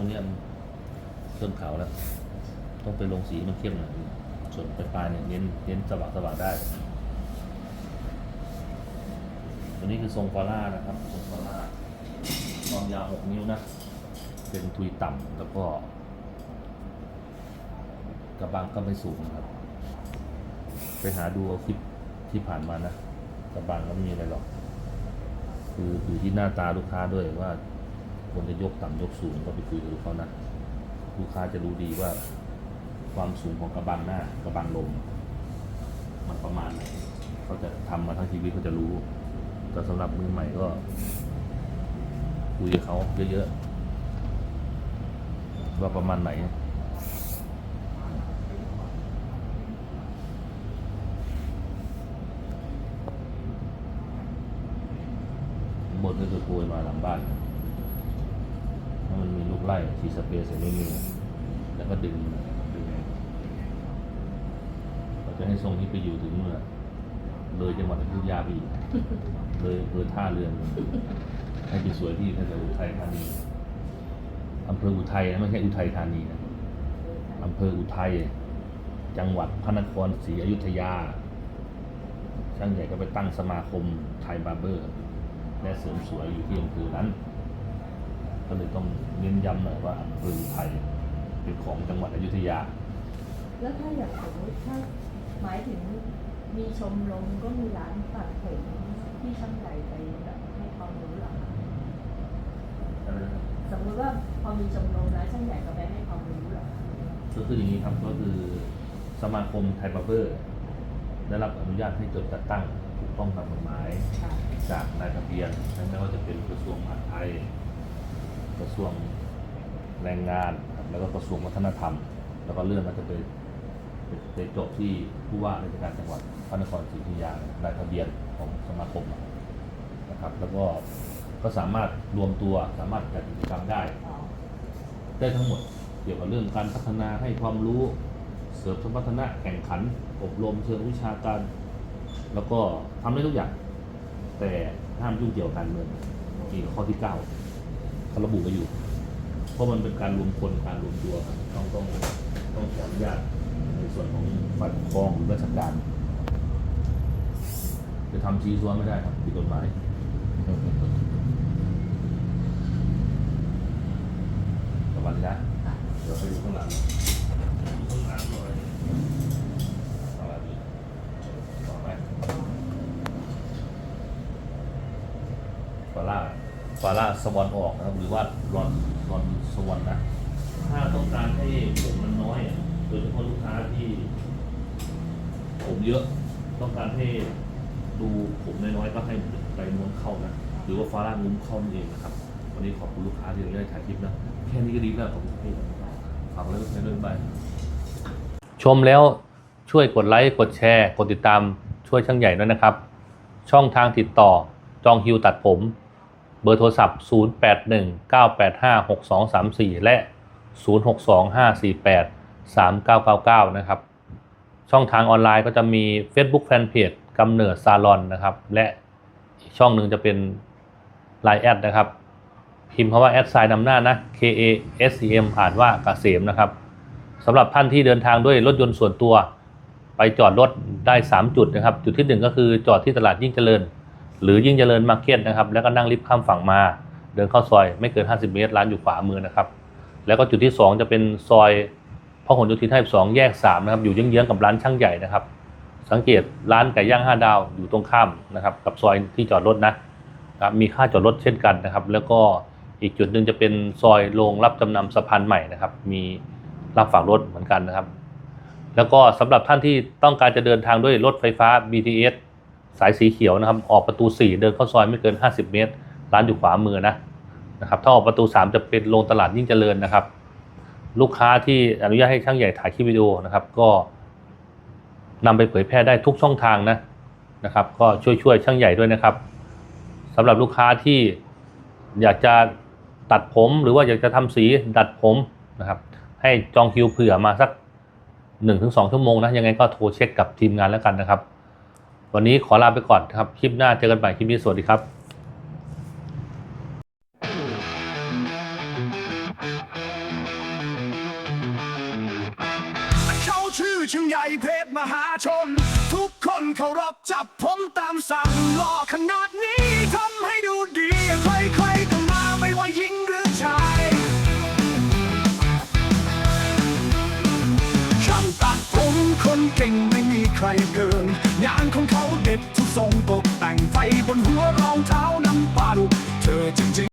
รงเนี้ยมันเริ่มขาวแล้ว ต้องไปลงสีมันเข้มหน่อยส่วนปลายๆเนี่ยเน้นเน้นสว่างสว่างได้ตัวนี้คือทรงฟาร่านะครับทรงฟาร่าความยาวหกนิ้วนะ เป็นทุยต่ำแล้วก็กระบังก็ไม่สูงครับ ไปหาดูเอาคลิปที่ผ่านมานะกระบังก็ไม่มีอะไรหรอก คืออยู่ที่หน้าตาลูกค้าด้วยว่า ควรจะยกต่ำยกสูงก็ไปคุยกับเขานะลูกค้าจะรู้ดีว่า ความสูงของกระบังหน้ากระบังลม มันประมาณไหนเขาจะทำมาทั้งชีวิตเขาจะรู้ แต่สำหรับมือใหม่ก็ คุยกับเขาเยอะๆว่าประมาณไหนหมดก็คือโกยมาหลังบ้านถ้าน ไล่ทีสเปรย์ใส่ไม่มีแล้วก็ดึงดึงเราจะให้ทรงนี้ไปอยู่ถึงเมื่อเลยจังหวัดอยุธยาไปอีกเลยอำเภอท่าเรือให้ไปสวยที่แถวอุทัยธานีอำเภออุทัยนะไม่ใช่อุทัยธานีนะอำเภออุทัยจังหวัดพระนครศรีอยุธยาช่างใหญ่ก็ไปตั้งสมาคมไทยบาร์เบอร์ และเสริมสวยอยู่ที่อำเภอนั้น ก็เลยต้องเน้นย้ำหน่อยว่าอำเภอไทยเป็นของจังหวัดอยุธยา แล้วถ้าอย่างสมมติถ้าหมายถึงมีชมรมก็มีร้านตัดผมที่ช่างใหญ่ไปแบบให้ความรู้เหรอคะสมมติว่าพอมีชมรมแล้วช่างใหญ่ก็ไปให้ความรู้เหรอคะก็คืออย่างนี้ครับก็คือสมาคมไทยบาร์เบอร์ได้รับอนุญาตให้จดจัดตั้งถูกต้องตามกฎหมายค่ะจากนายทะเบียนไม่ว่าจะเป็นกระทรวงมหาดไทย กระทรวงแรงงานครับแล้วก็กระทรวงวัฒนธรรม แล้วก็เรื่องมันจะไปไปจบที่ผู้ว่าราชการจังหวัดพระนครศรีอยุธยาในทะเบียนของสมาคมนะครับ แล้วก็ก็สามารถรวมตัวสามารถจัดกิจกรรมได้ ได้ทั้งหมดเกี่ยวกับเรื่องการพัฒนาให้ความรู้เสริมสมรรถนะแข่งขัน อบรมเชิงวิชาการ แล้วก็ทำได้ทุกอย่าง แต่ห้ามยุ่งเกี่ยวกับการเมืองนี่ข้อที่เก้า เขาระบุไว้อยู่ เพราะมันเป็นการรวมคนการรวมตัวครับต้องต้องต้องขออนุญาตในส่วนของฝ่ายปกครองหรือราชการจะทำชี้ซ้วนไม่ได้ครับผิดกฎหมาย ประมาณนี้นะ ค่ะ เดี๋ยวไปดูข้างหลังดูข้างหลังหน่อยอะไรดีต่อไหมฟาร่า ฟาร่าสวอนออกนะครับ หรือว่ารอนรอนสวอนนะ ถ้าต้องการให้ผมมันน้อยอะโดยเฉพาะลูกค้าที่ ผมเยอะต้องการให้ดูผมน้อยๆก็ให้ไปม้วนเข้านะหรือว่าฟาร่างุ้มเข้านั่นเองนะครับ วันนี้ขอบคุณลูกค้าที่ได้ถ่ายคลิปนะแค่นี้ก็ดีแล้วผมให้ฝากไว้ในเรื่องไปชมแล้วช่วยกดไลค์กดแชร์กดติดตามช่วยช่างใหญ่ด้วยนะครับ ช่องทางติดต่อจองฮิวตัดผม เบอร์โทรศัพท์ 0819856234 และ 0625483999 นะครับ ช่องทางออนไลน์ก็จะมี Facebook Fanpage กำเนิดซาลอนนะครับ และอีกช่องหนึ่งจะเป็น Line แอดนะครับ พิมพ์คำว่าแอดไซน์นำหน้านะ K A S E M อ่านว่ากเกษมนะครับสำหรับท่านที่เดินทางด้วยรถยนต์ส่วนตัว ไปจอดรถได้ 3 จุดนะครับ จุดที่ 1 ก็คือจอดที่ตลาดยิ่งเจริญ หรือยิ่งเจริญมาร์เก็ตนะครับ แล้วก็นั่งลิฟต์ข้ามฝั่งมา เดินเข้าซอยไม่เกิน 50 เมตร ร้านอยู่ขวามือนะครับ แล้วก็จุดที่ 2 จะเป็นซอยพหลโยธิน52แยก3นะครับ อยู่เยื้องๆกับร้านช่างใหญ่นะครับ สังเกตร้านไก่ย่าง5ดาวอยู่ตรงข้ามนะครับ กับซอยที่จอดรถนะครับ มีค่าจอดรถเช่นกันนะครับ แล้วก็อีกจุดหนึ่งจะเป็นซอยโรงรับจำนำสะพานใหม่นะครับ มีรับฝากรถเหมือนกันนะครับ แล้วก็สำหรับท่านที่ต้องการจะเดินทางด้วยรถไฟฟ้า BTS สายสีเขียวนะครับ ออกประตู 4 เดินเข้าซอยไม่เกิน 50 เมตร ร้านอยู่ขวามือนะนะครับถ้าออกประตู 3 จะเป็นโรงตลาดยิ่งเจริญนะครับ ลูกค้าที่อนุญาตให้ช่างใหญ่ถ่ายคลิปวิดีโอนะครับ ก็นำไปเผยแพร่ได้ทุกช่องทางนะนะครับ ก็ช่วยช่วยช่างใหญ่ด้วยนะครับสำหรับลูกค้าที่อยากจะตัดผมหรือว่าอยากจะทำสีดัดผมนะครับ ให้จองคิวเผื่อมาสัก 1-2 ชั่วโมงนะยังไงก็โทรเช็คกับทีมงานแล้วกันนะครับ วันนี้ขอลาไปก่อนครับ คลิปหน้าเจอกันใหม่คลิปนี้สวัสดีครับเขาชื่อชึ ใครเกิน งานของเขาเด็ดทุกทรงตกแต่งไฟบนหัวรองเท้าน้ำปลาดุเธอจริง